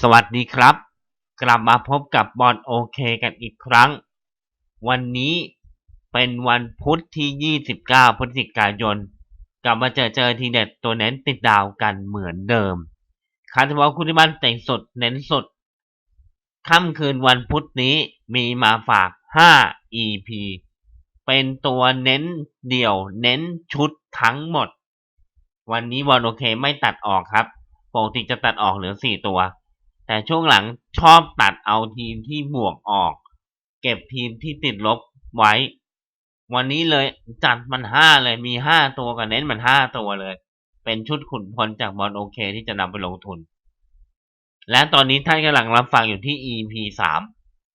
สวัสดีครับ กลับมาพบกับบอลโอเคกันอีกครั้ง วันนี้เป็นวันพุธที่ 29 พฤศจิกายน กลับมาเจอเจอทีเด็ดตัวเน้นติดดาวกันเหมือนเดิมคาร์ทบอลคุณที่บ้านแต่งสดเน้นสดค่ำคืนวันพุธนี้มีมาฝาก 5 EP เป็นตัวเน้นเดี่ยวเน้นชุดทั้งหมด วันนี้บอลโอเคไม่ตัดออกครับปกติจะตัดออกเหลือ 4 ตัว แต่ช่วงหลังชอบตัดเอาทีมที่บวกออก เก็บทีมที่ติดลบไว้ วันนี้เลยจัดมันห้าเลยมีห้าตัวกับเน้นมันห้าตัวเลย เป็นชุดขุนพลจากบอลโอเคที่จะนำไปลงทุน และตอนนี้ท่านกำลังรับฟังอยู่ที่ EP สาม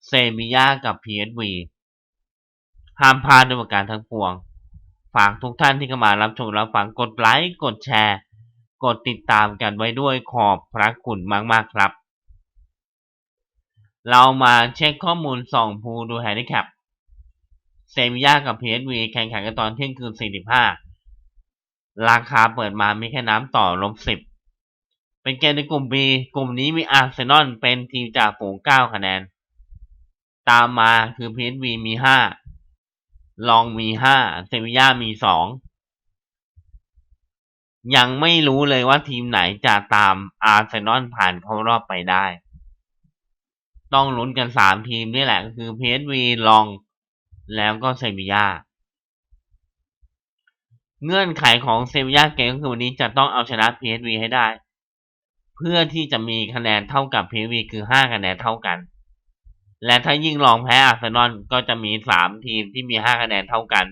เซมิยากับ PSV ห้ามพลาดด้วยประการทั้งปวง ฝากทุกท่านที่เข้ามารับชมรับฟังกดไลค์ กดแชร์ กดติดตามกันไว้ด้วยขอบพระคุณมาก ๆ ครับ เรามาเช็คข้อมูลส่องภูดูแฮนดิแคปเซมิยากับ PSV แข่งขันกันตอนเที่ยงคืน 45 ราคาเปิดมามีแค่น้ำต่อลบ 10 เป็นเกมในกลุ่ม B กลุ่มนี้มีอาร์เซนอลเป็นทีมจากฝูง 9 คะแนน ตามมาคือ PSV มี 5 ลองมี 5 เซมิยามี 2 ยังไม่รู้เลยว่าทีมไหนจะตามอาร์เซนอลผ่านเข้ารอบไปได้ ต้องลุ้นกัน3ทีมนี่แหละก็คือ PSV ลอง แล้วก็เซบียาเงื่อนไขของเซบียาเกมก็คือวันนี้จะต้องเอาชนะ PSV ให้ได้ เพื่อที่จะมีคะแนนเท่ากับ PSV คือ5คะแนนเท่ากัน และถ้ายิ่งลองแพ้อาร์เซนอลก็จะมี3ทีมที่มี5คะแนนเท่ากัน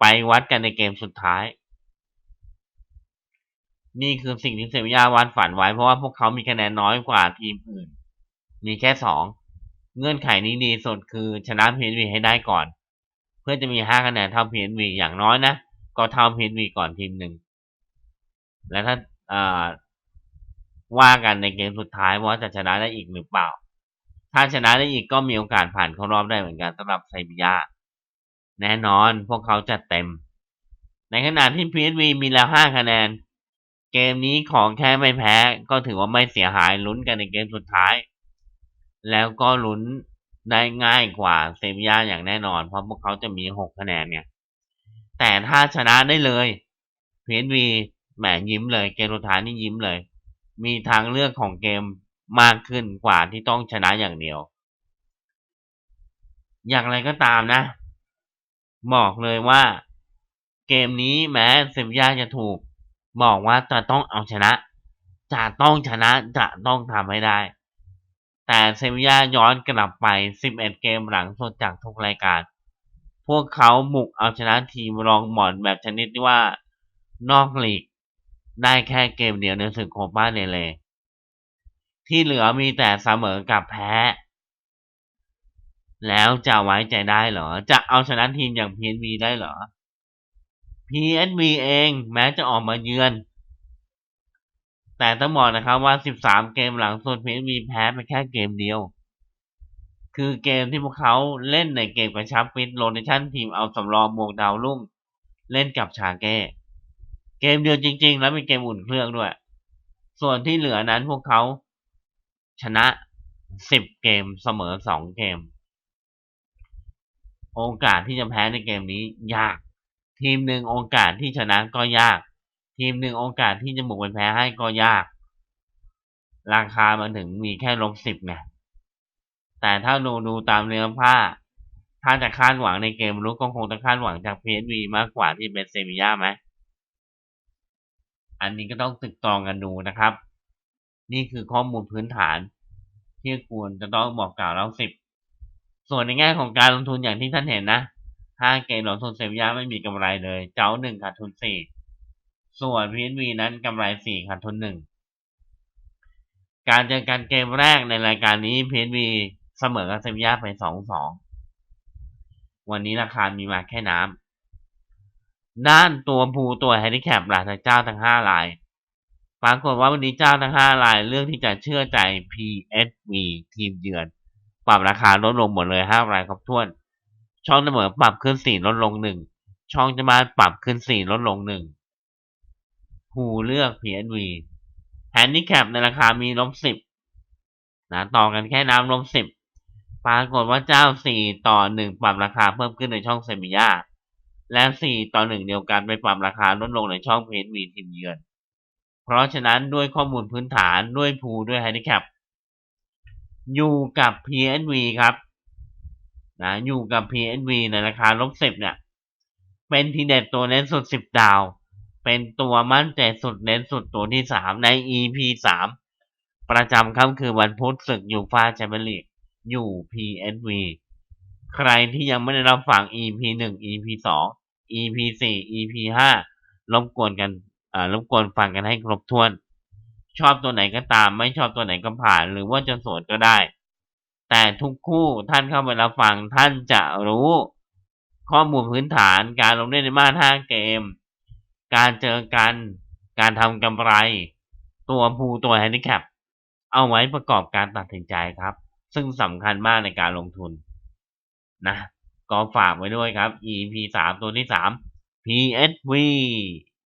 ไปวัดกันในเกมสุดท้าย นี่คือสิ่งที่เซบียาวาดฝันไว้เพราะว่าพวกเขามีคะแนนน้อยกว่าทีมอื่น มีแค่2เงื่อนไขนี้ดีสุดคือชนะ PSV ให้ได้ก่อน เพื่อจะมี5คะแนนเท่า PSV อย่างน้อยนะ ก็เท่า PSV ก่อนทีมหนึ่ง และถ้าว่ากันในเกมสุดท้ายว่าจะชนะได้อีกหรือเปล่า ถ้าชนะได้อีกก็มีโอกาสผ่านเข้ารอบได้เหมือนกันสำหรับไซบียา แน่นอนพวกเขาจะเต็ม ในขณะที่ PSV มีแล้ว5คะแนน เกมนี้ของแค่ไม่แพ้ ก็ถือว่าไม่เสียหายลุ้นกันในเกมสุดท้าย แล้วก็ลุ้นได้ง่ายกว่าเซบียาอย่างแน่นอน เพราะพวกเขาจะมี6คะแนนเนี่ย แต่ถ้าชนะได้เลย PSV แหมยิ้มเลยเกมสุดท้ายนี่ยิ้มเลย มีทางเลือกของเกมมากขึ้นกว่าที่ต้องชนะอย่างเดียว อย่างไรก็ตามนะ บอกเลยว่า เกมนี้แม้เซบียาจะถูก บอกว่าจะต้องเอาชนะ จะต้องชนะจะต้องทำให้ได้ แต่เซบียาย้อนกลับไป 11 เกมหลังสดจากทุกรายการ พวกเขาบุกเอาชนะทีมรองหมอนแบบชนิดที่ว่านอกลีก ได้แค่เกมเดียวในศึกโคปาเนเลที่เหลือมีแต่เสมอกับแพ้ แล้วจะไว้ใจได้เหรอ จะเอาชนะทีมอย่าง PSV ได้เหรอ PSV เองแม้จะออกมาเยือน แต่ต้องบอกนะครับว่า 13 เกมหลังสุด PSV แพ้ไปแค่เกมเดียว คือเกมที่พวกเขาเล่นในเกมกระชับฟิตโรเนชั่นทีมเอาสำรองบวกดาวรุ่งเล่นกับชาเก้ เกมเดียวจริง ๆ แล้วเป็นเกมอุ่นเครื่องด้วย ส่วนที่เหลือนั้นพวกเขาชนะ 10 เกมเสมอ 2 เกม โอกาสที่จะแพ้ในเกมนี้ยาก ทีมหนึ่งโอกาสที่ชนะก็ยาก ทีมหนึ่งโอกาสที่จะบุกไปแพ้ให้ก็ยาก ราคามันถึงมีแค่ลบสิบไงแต่ถ้าดูดูตามเนื้อผ้า ถ้าจะคาดหวังในเกมรุกก็คงจะคาดหวังจาก PSV มากกว่าที่เป็นเซบียาไหมอันนี้ก็ต้องตึกตองกันดูนะครับ นี่คือข้อมูลพื้นฐานที่ควรจะต้องบอกกล่าวแล้วสิบส่วนในแง่ของการลงทุนอย่างที่ท่านเห็นนะห้าเกมลงทุนเซบียาไม่มีกำไรเลย เจ้าหนึ่งขาดทุนสี่ ส่วน PSV นั้นกำไรสี่ขาดทุนหนึ่งการเจอกันเกมแรกในรายการนี้ PSV เสมอกับเซบียาไปสองสองวันนี้ราคามีมาแค่น้ำด้านตัวภูตัวแฮนดิแคปหลากเจ้าทั้งห้ารายปรากฏว่าวันนี้เจ้าทั้งห้ารายเลือกที่จะเชื่อใจ PSV ทีมเยือน ปรับราคาลดลงหมดเลยห้ารายครบถ้วน ช่องเสมอปรับขึ้นสี่ลดลงหนึ่งช่องจะมาปรับขึ้นสี่ลดลงหนึ่ง ภูเลือก PSV แฮนดิแคปในราคามีลบสิบนะต่อกันแค่น้ำลมสิบปรากฏว่าเจ้าสี่ต่อหนึ่งปรับราคาเพิ่มขึ้นในช่องเซมิยาและสี่ต่อหนึ่งเดียวกันไปปรับราคาลดลงในช่องเพจวีทีมเยือน เพราะฉะนั้นด้วยข้อมูลพื้นฐานด้วยพูด้วยไฮดิแคปอยู่กับ PNV ครับนะอยู่กับ PNV ในราคาลบสิบเนี่ย เป็นทีเด็ดตัวเน้นสุดสิบดาว เป็นตัวมั่นใจสุดเน้นสุดตัวที่สามใน EP สามประจำค่ำคือวันพุธศึกยูฟาแชมเปี้ยนลีกอยู่ PNV ใครที่ยังไม่ได้รับฟัง EP หนึ่ง EP สอง EP สี่ EP ห้ารบกวนกันอ่ารบกวนฟังกันให้ครบถ้วน ชอบตัวไหนก็ตาม ไม่ชอบตัวไหนก็ผ่าน หรือว่าจะสวนก็ได้ แต่ทุกคู่ท่านเข้าไปรับฟังท่านจะรู้ ข้อมูลพื้นฐานการลงเล่นในมาตรห้าเกม การเจอกัน การทำกำไร ตัวภูตัวแฮนดิแคปเอาไว้ประกอบการตัดสินใจครับ ซึ่งสำคัญมากในการลงทุนนะก็ฝากไว้ด้วยครับ EP สามตัวที่สาม PSV